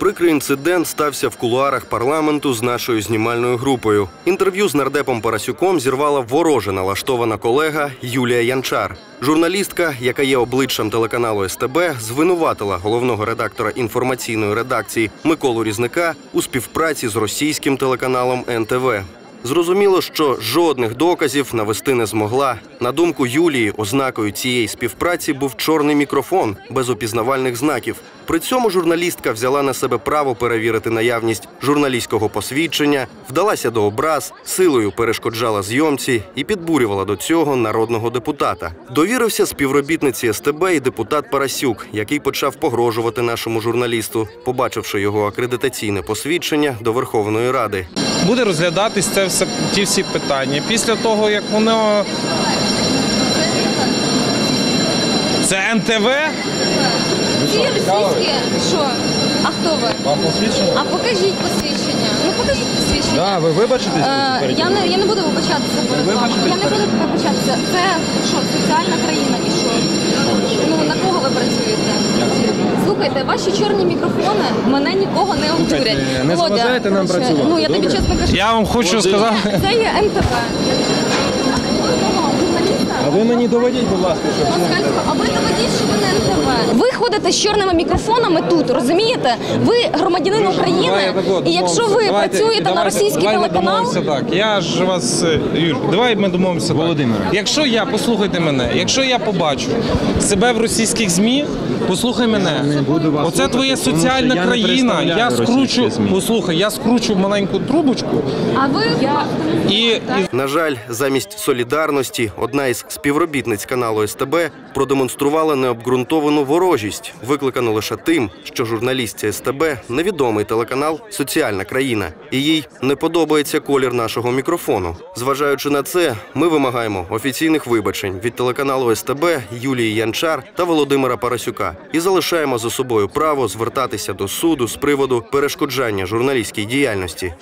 Прикрий інцидент стався в кулуарах парламенту з нашою знімальною групою. Інтерв'ю з нардепом Парасюком зірвала вороже налаштована колега Юлія Янчар. Журналістка, яка є обличчям телеканалу СТБ, звинуватила головного редактора інформаційної редакції Миколу Різника у співпраці з російським телеканалом НТВ. Зрозуміло, що жодних доказів навести не змогла. На думку Юлії, ознакою цієї співпраці був чорний мікрофон без опізнавальних знаків. При цьому журналістка взяла на себе право перевірити наявність журналістського посвідчення, вдалася до образ, силою перешкоджала зйомці і підбурювала до цього народного депутата. Довірився співробітниці СТБ і депутат Парасюк, який почав погрожувати нашому журналісту, побачивши його акредитаційне посвідчення до Верховної Ради. буде розглядатись це все ті всі питання. Після того, як воно. Це НТВ? Ці російські, що? А хто ви? Вам посвідчення? А покажіть посвідчення. Ну покажіть посвідчення. Да, ви вибачитесь? Е, я не я не буду вибачатися перед вами. Я не буду вибачатися. Це що, соціальна країна і що? Ну на кого ви працюєте? Слухайте, ваші чорні мікрофони мене нікого не обдурять. не Володя, заважайте нам працювати, Ну я тобі чесно кажу. Я вам хочу сказати. Це є НТВ. А ви мені доведіть, будь ласка, що а ви доведіть, що ви не НТВ. Ви ходите з чорними мікрофонами тут, розумієте? Ви громадянин України, і якщо ви працюєте на російський телеканал, так. Я ж вас е, Юр, давай ми домовимося Володимире. так. Якщо я послухайте мене, якщо я побачу себе в російських змі, послухай мене. буду вас Оце слухати, твоя тому що соціальна я не країна. представляю Я скручу, російські ЗМІ. послухай, я скручу маленьку трубочку а ви і, і На жаль, замість солідарності одна із співробітниць каналу СТБ продемонструвала необґрунтовану ворожість, викликану лише тим, що журналістці СТБ невідомий телеканал Соціальна країна, і їй не подобається колір нашого мікрофону. Зважаючи на це, ми вимагаємо офіційних вибачень від телеканалу СТБ Юлії Янчар та Володимира Парасюка і залишаємо за собою право звертатися до суду з приводу перешкоджання журналістській діяльності.